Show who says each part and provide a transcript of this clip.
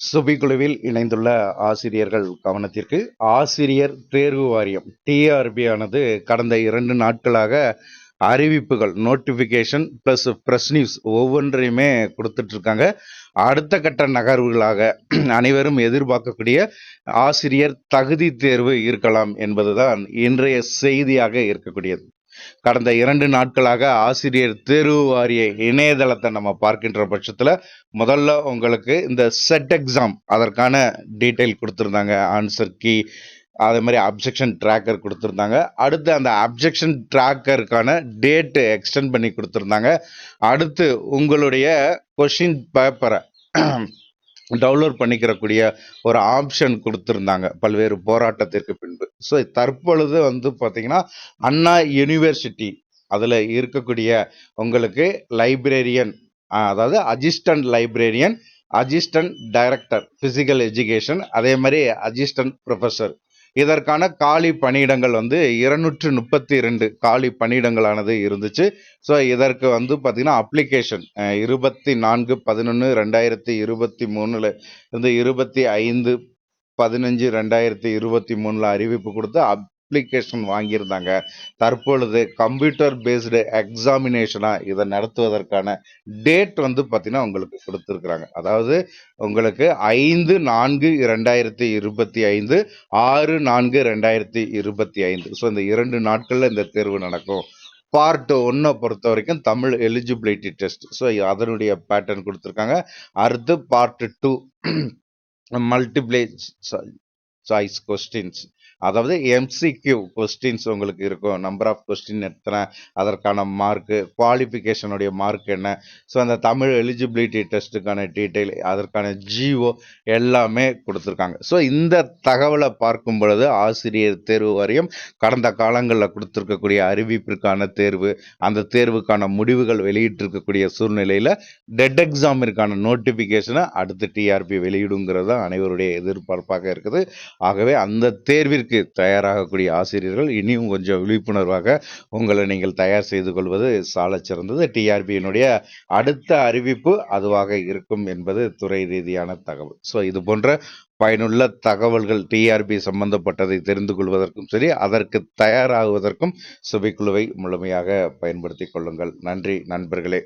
Speaker 1: சுபிக்குழுவில் இணைந்துள்ள ஆசிரியர்கள் கவனத்திற்கு. ஆசிரியர் தேர்வு வாரியம் டிஆர்பி ஆனது கடந்த இரண்டு நாட்களாக அறிவிப்புகள் நோட்டிஃபிகேஷன் ப்ளஸ் ப்ரெஸ் நியூஸ் ஒவ்வொன்றையுமே கொடுத்துட்டு இருக்காங்க அடுத்த கட்ட நகர்வுகளாக அனைவரும் எதிர்பார்க்கக்கூடிய ஆசிரியர் தகுதி தேர்வு இருக்கலாம் என்பதுதான் இன்றைய செய்தியாக இருக்கக்கூடியது. கடந்த இரண்டு நாட்களாக ஆசிரியர் தேர்வு வாரிய இணையதளத்தை நம்ம பார்க்கின்ற பட்சத்தில் முதல்ல உங்களுக்கு இந்த செட் எக்ஸாம் அதற்கான டீட்டெயில் கொடுத்துருந்தாங்க. ஆன்சர் கீ அதே மாதிரி அப்ஜெக்ஷன் ட்ராக்கர் கொடுத்துருந்தாங்க. அடுத்து அந்த அப்ஜெக்ஷன் ட்ராக்கருக்கான டேட்டு எக்ஸ்டெண்ட் பண்ணி கொடுத்துருந்தாங்க. அடுத்து உங்களுடைய கொஷின் பேப்பரை டவுன்லோட் பண்ணிக்கிறக்கூடிய ஒரு ஆப்ஷன் கொடுத்துருந்தாங்க. பல்வேறு போராட்டத்திற்கு பின்பு. ஸோ தற்பொழுது வந்து பார்த்தீங்கன்னா அண்ணா யூனிவர்சிட்டி அதில் இருக்கக்கூடிய உங்களுக்கு லைப்ரரியன் அதாவது assistant librarian assistant director physical education அதே மாதிரி அசிஸ்டன்ட் ப்ரொஃபஸர் இதற்கான காலி பணியிடங்கள் வந்து இருநூற்று முப்பத்தி ரெண்டு காலி பணியிடங்களானது இருந்துச்சு. ஸோ இதற்கு வந்து பார்த்திங்கன்னா அப்ளிகேஷன் இருபத்தி நான்கு பதினொன்று ரெண்டாயிரத்தி இருபத்தி மூணில் இருந்து இருபத்தி ஐந்து பதினஞ்சு ரெண்டாயிரத்தி இருபத்தி மூணில் அறிவிப்பு கொடுத்து அப்ளிகேஷன் வாங்கியிருந்தாங்க. தற்பொழுது கம்ப்யூட்டர் பேஸ்டு எக்ஸாமினேஷனாக இதை நடத்துவதற்கான டேட் வந்து பார்த்திங்கன்னா உங்களுக்கு கொடுத்துருக்குறாங்க. அதாவது உங்களுக்கு ஐந்து நான்கு ரெண்டாயிரத்தி இருபத்தி ஐந்து ஆறு நான்கு ரெண்டாயிரத்தி இருபத்தி ஐந்து. ஸோ இந்த இரண்டு நாட்களில் இந்த தேர்வு நடக்கும். பார்ட் ஒன்னை பொறுத்த வரைக்கும் தமிழ் எலிஜிபிலிட்டி டெஸ்ட் ஸோ அதனுடைய பேட்டர்ன் கொடுத்துருக்காங்க. அடுத்து part two multiple choice questions. அதாவது எம்சிக்யூ கொஸ்டின்ஸ் உங்களுக்கு இருக்கும். நம்பர் ஆஃப் கொஸ்டின் எத்தனை அதற்கான மார்க்கு குவாலிஃபிகேஷனுடைய மார்க் என்ன? ஸோ அந்த தமிழ் எலிஜிபிலிட்டி டெஸ்ட்டுக்கான டீட்டெயில் அதற்கான ஜிஓ எல்லாமே கொடுத்துருக்காங்க. ஸோ இந்த தகவலை பார்க்கும் பொழுது ஆசிரியர் தேர்வு வாரியம் கடந்த காலங்களில் கொடுத்துருக்கக்கூடிய அறிவிப்பிற்கான தேர்வு அந்த தேர்வுக்கான முடிவுகள் வெளியிட்டிருக்கக்கூடிய சூழ்நிலையில் டெட் எக்ஸாமிற்கான நோட்டிஃபிகேஷனை அடுத்து டிஆர்பி வெளியிடுங்கிறது தான் அனைவருடைய எதிர்பார்ப்பாக இருக்குது. ஆகவே அந்த தேர்விற்கு தேர்விற்கு தயாராகக்கூடிய ஆசிரியர்கள் இனியும் கொஞ்சம் விழிப்புணர்வாக உங்களை நீங்கள் தயார் செய்து கொள்வது சால சிறந்தது. டிஆர்பியினுடைய அடுத்த அறிவிப்பு அதுவாக இருக்கும் என்பது துறை ரீதியான தகவல். ஸோ இது போன்ற பயனுள்ள தகவல்கள் டிஆர்பி சம்பந்தப்பட்டதை தெரிந்து கொள்வதற்கும் சரி அதற்கு தயாராகுவதற்கும் சுபைக்குழுவை முழுமையாக பயன்படுத்தி கொள்ளுங்கள். நன்றி நண்பர்களே.